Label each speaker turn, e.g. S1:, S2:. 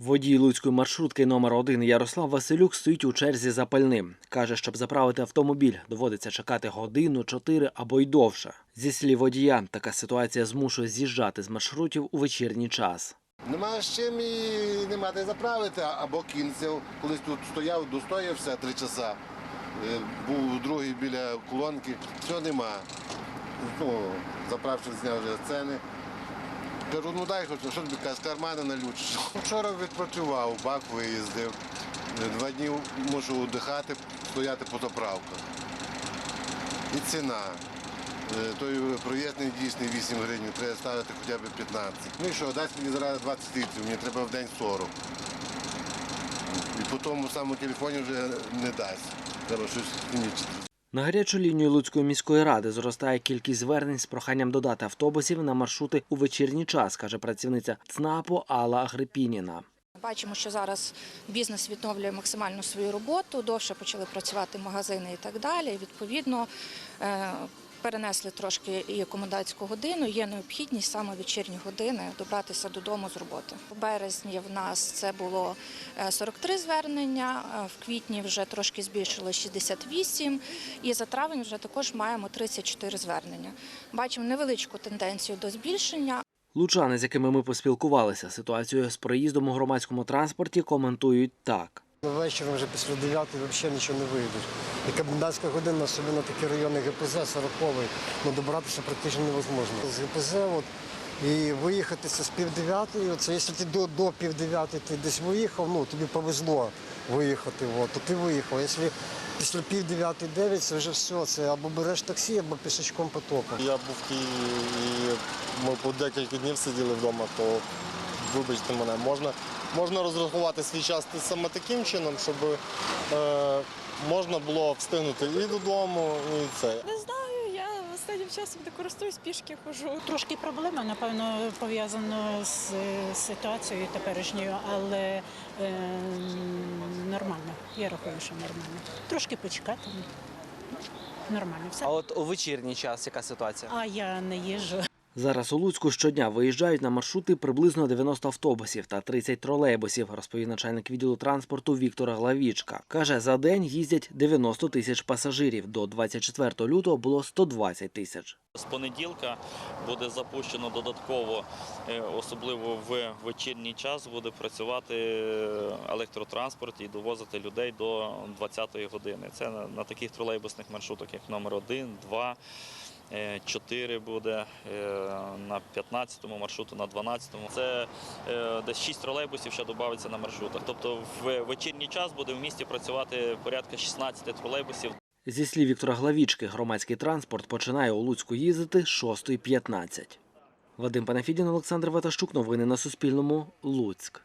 S1: Водій луцької маршрутки номер 1 Ярослав Василюк стоїть у черзі за пальним. Каже, щоб заправити автомобіль, доводиться чекати годину, чотири або й довше. Зі слів водія, така ситуація змушує з'їжджати з маршрутів у вечірній час.
S2: Нема з чим і нема де заправити, або кінців. Колись тут стояв, достоявся три часа. Е, Був другий біля колонки, все нема. Ну, заправщик зняв вже ціни. Кажу, ну дай хоч, що тобі з кармана налючиш. Вчора відпочивав, бак виїздив. Два дні мушу віддихати, стояти по заправках. І ціна. Е, Той проєктний дійсний 8 гривень, треба ставити хоча б 15. Ну і що, дасть мені зараз 20 літрів, мені треба в день 40. І по тому самому телефоні вже не дасть. Треба щось хімічити.
S1: На гарячу лінію Луцької міської ради зростає кількість звернень з проханням додати автобусів на маршрути у вечірній час, каже працівниця ЦНАПу Алла Грипініна.
S3: Бачимо, що зараз бізнес відновлює максимально свою роботу, довше почали працювати магазини і так далі. Відповідно, е, перенесли трошки і комендантську годину. Є необхідність саме вечірні години добратися додому з роботи. У березні в нас це було е, 43 звернення, е, в квітні вже трошки збільшило 68, і за травень вже також маємо 34 звернення. Бачимо невеличку тенденцію до збільшення.
S1: Лучани, з якими ми поспілкувалися, ситуацію з проїздом у громадському транспорті коментують так.
S4: Вечором вже після 9 взагалі нічого не вийдуть. І комендантська година, особливо такі райони ГПЗ, 40 ну, добиратися практично невозможно. З ГПЗ от, і виїхати це з пів дев'ятої, це якщо ти до, до пів дев'ятої ти десь виїхав, ну тобі повезло виїхати, от, то ти виїхав. Якщо після пів дев'ятої дев'ять, це вже все, це або береш таксі, або пішечком потоком.
S5: Я був в Києві і ми по декілька днів сиділи вдома, то вибачте мене, можна, можна розрахувати свій час саме таким чином, щоб е, можна було встигнути і додому, і це.
S6: Не знаю, я останнім часом не користуюсь пішки хожу.
S7: Трошки проблема, напевно, пов'язано з ситуацією теперішньою, але е, нормально. Я рахую, що нормально. Трошки почекати. Нормально, все.
S1: А от у вечірній час яка ситуація?
S7: А я не їжджу.
S1: Зараз у Луцьку щодня виїжджають на маршрути приблизно 90 автобусів та 30 тролейбусів, розповів начальник відділу транспорту Віктор Главічка. Каже, за день їздять 90 тисяч пасажирів. До 24 лютого було 120 тисяч.
S8: З понеділка буде запущено додатково, е, особливо в вечірній час, буде працювати е, електротранспорт і довозити людей до 20-ї години. Це на, таких тролейбусних маршрутах, як номер 1, 2, 4 буде е, на 15-му маршруту, на 12-му. Це е, десь 6 тролейбусів ще додається на маршрутах. Тобто в вечірній час буде в місті працювати порядка 16 тролейбусів.
S1: Зі слів Віктора Главічки, громадський транспорт починає у Луцьку їздити з 6.15. Вадим Панафідін, Олександр Ватащук. Новини на Суспільному. Луцьк.